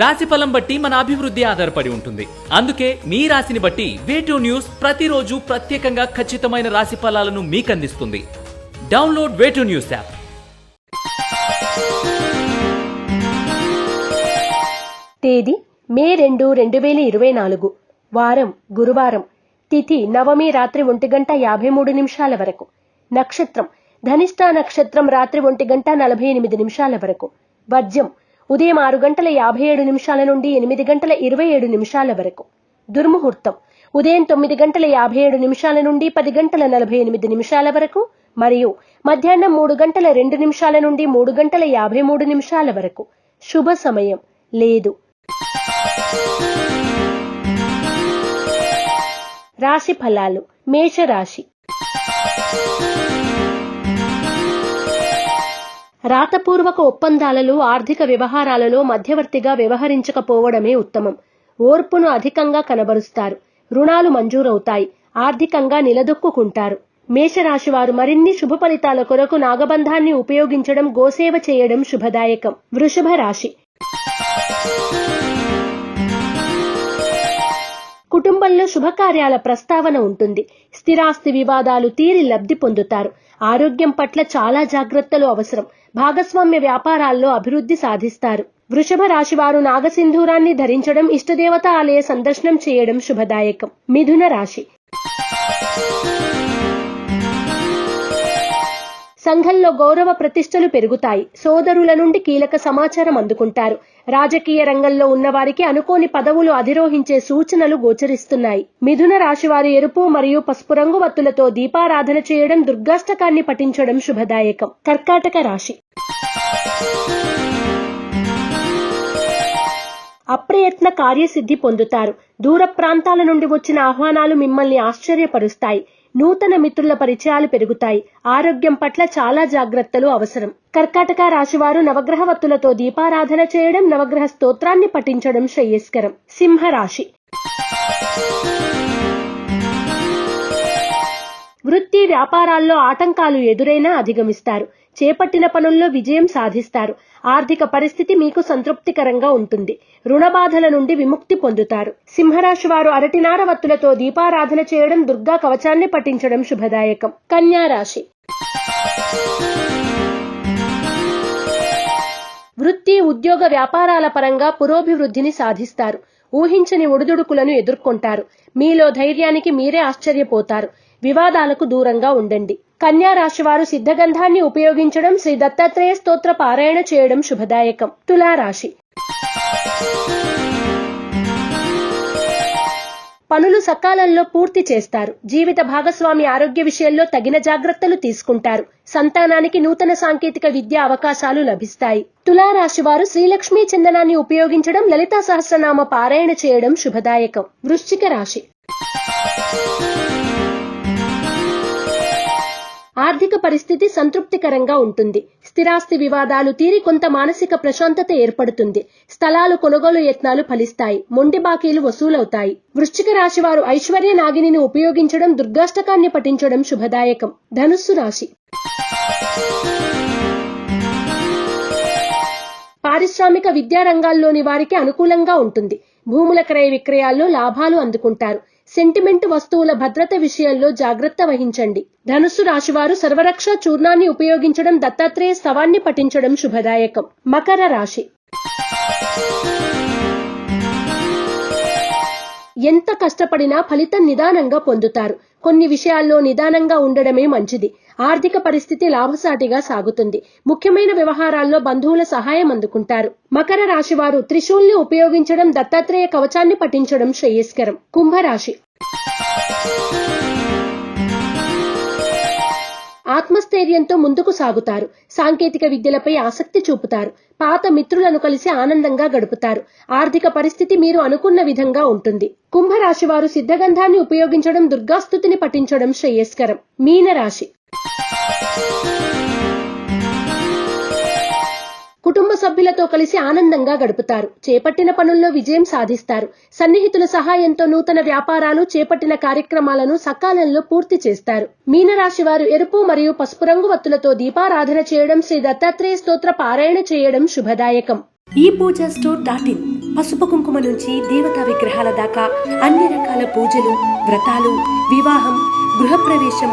రాశి ఫలం బట్టి మన అభివృద్ధి ఆధారపడి ఉంటుంది. అందుకే మీ రాశిని బట్టి వేటూ న్యూస్ ప్రతిరోజు ప్రత్యేకంగా ఖచ్చితమైన రాశి ఫలాలను మీకు అందిస్తుంది డౌన్లోడ్ వేటూ న్యూస్ యాప్ తేదీ మే రెండు రెండు వేల ఇరవై నాలుగు. వారం గురువారం. తిథి నవమి రాత్రి ఒంటి గంట యాభై మూడు నిమిషాల వరకు. నక్షత్రం ధనిష్ట నక్షత్రం రాత్రి ఒంటి గంట నలభై ఎనిమిది నిమిషాల వరకు. వర్జం ఉదయం ఆరు గంటల యాభై ఏడు నిమిషాల నుండి ఎనిమిది గంటల ఇరవై ఏడు నిమిషాల వరకు. దుర్ముహూర్తం. ఉదయం తొమ్మిది గంటల యాభై ఏడు నిమిషాల నుండి పది గంటల నలభై ఎనిమిది నిమిషాల వరకు మరియు మధ్యాహ్నం మూడు గంటల రెండు నిమిషాల నుండి మూడు గంటల యాభై మూడు నిమిషాల వరకు. శుభ సమయం. లేదు. రాశి ఫలాలు. మేషరాశి. రాతపూర్వక ఒప్పందాలలో ఆర్థిక వ్యవహారాలలో మధ్యవర్తిగా వ్యవహరించకపోవడమే ఉత్తమం. ఓర్పును అధికంగా కనబరుస్తారు. రుణాలు మంజూరవుతాయి. ఆర్థికంగా నిలదొక్కుంటారు మేషరాశి వారు మరిన్ని శుభ ఫలితాల కొరకు నాగబంధాన్ని ఉపయోగించడం గోసేవ చేయడం శుభదాయకం. వృషభ రాశి. కుటుంబంలో శుభకార్యాల ప్రస్తావన ఉంటుంది. స్థిరాస్తి వివాదాలు తీరి లబ్ధి పొందుతారు. ఆరోగ్యం పట్ల చాలా జాగ్రత్తలు అవసరం. భాగస్వామ్య వ్యాపారాల్లో అభివృద్ధి సాధిస్తారు. వృషభ రాశి వారు నాగసింధూరాన్ని ధరించడం ఇష్టదేవత ఆలయ సందర్శనం చేయడం శుభదాయకం. మిథున రాశి. సంఘంలో గౌరవ ప్రతిష్టలు పెరుగుతాయి. సోదరుల నుండి కీలక సమాచారం అందుకుంటారు. రాజకీయ రంగంలో ఉన్నవారికి అనుకోని పదవులు అధిరోహించే సూచనలు గోచరిస్తున్నాయి. మిథున రాశివారు ఎరుపు మరియు పసుపు రంగు వత్తులతో దీపారాధన చేయడం దుర్గాష్టకాన్ని పఠించడం శుభదాయకం. కర్కాటక రాశి. అప్రయత్న కార్యసిద్ధి పొందుతారు. దూర ప్రాంతాల నుండి వచ్చిన ఆహ్వానాలు మిమ్మల్ని ఆశ్చర్యపరుస్తాయి. నూతన మిత్రుల పరిచయాలు పెరుగుతాయి. ఆరోగ్యం పట్ల చాలా జాగ్రత్తలు అవసరం. కర్కాటక రాశివారు నవగ్రహ వత్తులతో దీపారాధన చేయడం నవగ్రహ స్తోత్రాన్ని పఠించడం శ్రేయస్కరం. సింహరాశి వ్యాపారాల్లో ఆటంకాలు ఎదురైనా అధిగమిస్తారు. చేపట్టిన పనుల్లో విజయం సాధిస్తారు. ఆర్థిక పరిస్థితి మీకు సంతృప్తికరంగా ఉంటుంది. రుణబాధల నుండి విముక్తి పొందుతారు. సింహరాశి వారు అరటినార వత్తులతో దీపారాధన చేయడం దుర్గా కవచాన్ని పఠించడం శుభదాయకం. కన్యా రాశి. వృత్తి ఉద్యోగ వ్యాపారాల పరంగా పురోభివృద్ధిని సాధిస్తారు. ఊహించని ఒడిదుడుకులను ఎదుర్కొంటారు. మీలో ధైర్యానికి మీరే ఆశ్చర్యపోతారు. వివాదాలకు దూరంగా ఉండండి. కన్యా రాశి వారు సిద్ధగంధాన్ని ఉపయోగించడం శ్రీ దత్తాత్రేయ స్తోత్ర పారాయణ చేయడం శుభదాయకం. తులారాశి. పనులు సకాలంలో పూర్తి చేస్తారు. జీవిత భాగస్వామి ఆరోగ్య విషయంలో తగిన జాగ్రత్తలు తీసుకుంటారు. సంతానానికి నూతన సాంకేతిక విద్య అవకాశాలు లభిస్తాయి. తులారాశి వారు శ్రీలక్ష్మీ చందనాన్ని ఉపయోగించడం లలితా సహస్రనామ పారాయణ చేయడం శుభదాయకం. వృశ్చిక రాశి. ఆర్థిక పరిస్థితి సంతృప్తికరంగా ఉంటుంది. స్థిరాస్తి వివాదాలు తీరి కొంత మానసిక ప్రశాంతత ఏర్పడుతుంది. స్థలాలు కొనుగోలు యత్నాలు ఫలిస్తాయి. మొండి బాకీలు వసూలవుతాయి. వృశ్చిక రాశి వారు ఐశ్వర్య నాగిని ఉపయోగించడం దుర్గాష్టకాన్ని పఠించడం శుభదాయకం. ధనుస్సు రాశి. పారిశ్రామిక విద్యా రంగాల్లోని వారికి అనుకూలంగా ఉంటుంది. భూముల క్రయ విక్రయాల్లో లాభాలు అందుకుంటారు. సెంటిమెంట్ వస్తువుల భద్రత విషయంలో జాగ్రత్త వహించండి. ధనుస్సు రాశివారు సర్వరక్ష చూర్ణాన్ని ఉపయోగించడం దత్తాత్రేయ స్తవాన్ని పఠించడం శుభదాయకం. మకర రాశి. ఎంత కష్టపడినా ఫలితం నిదానంగా పొందుతారు. కొన్ని విషయాల్లో నిదానంగా ఉండడమే మంచిది. ఆర్థిక పరిస్థితి లాభసాటిగా సాగుతుంది. ముఖ్యమైన వ్యవహారాల్లో బంధువుల సహాయం అందుకుంటారు. మకర రాశి వారు త్రిశూల్ని ఉపయోగించడం దత్తాత్రేయ కవచాన్ని పఠించడం శ్రేయస్కరం. కుంభరాశి. ఆత్మస్థైర్యంతో ముందుకు సాగుతారు. సాంకేతిక విద్యలపై ఆసక్తి చూపుతారు. పాత మిత్రులను కలిసి ఆనందంగా గడుపుతారు. ఆర్థిక పరిస్థితి మీరు అనుకున్న విధంగా ఉంటుంది. కుంభరాశి వారు సిద్ధగంధాన్ని ఉపయోగించడం దుర్గాస్తుతిని పఠించడం శ్రేయస్కరం. మీనరాశి. సభ్యులతో కలిసి ఆనందంగా గడుపుతారు. చేపట్టిన పనుల్లో విజయం సాధిస్తారు. సన్నిహితుల సహాయంతో నూతన వ్యాపారాలు చేపట్టిన కార్యక్రమాలను సకాలంలో పూర్తి చేస్తారు. మీనరాశి వారు ఎరుపు మరియు పసుపు రంగు వత్తులతో దీపారాధన చేయడం శ్రీ దత్తాత్రేయ స్తోత్ర పారాయణ చేయడం శుభదాయకం. ఈ పూజ స్టోర్ డాట్ ఇన్ పసుపు కుంకుమ నుంచి దేవతా విగ్రహాల దాకా అన్ని రకాల పూజలు వ్రతాలు వివాహం గృహప్రవేశం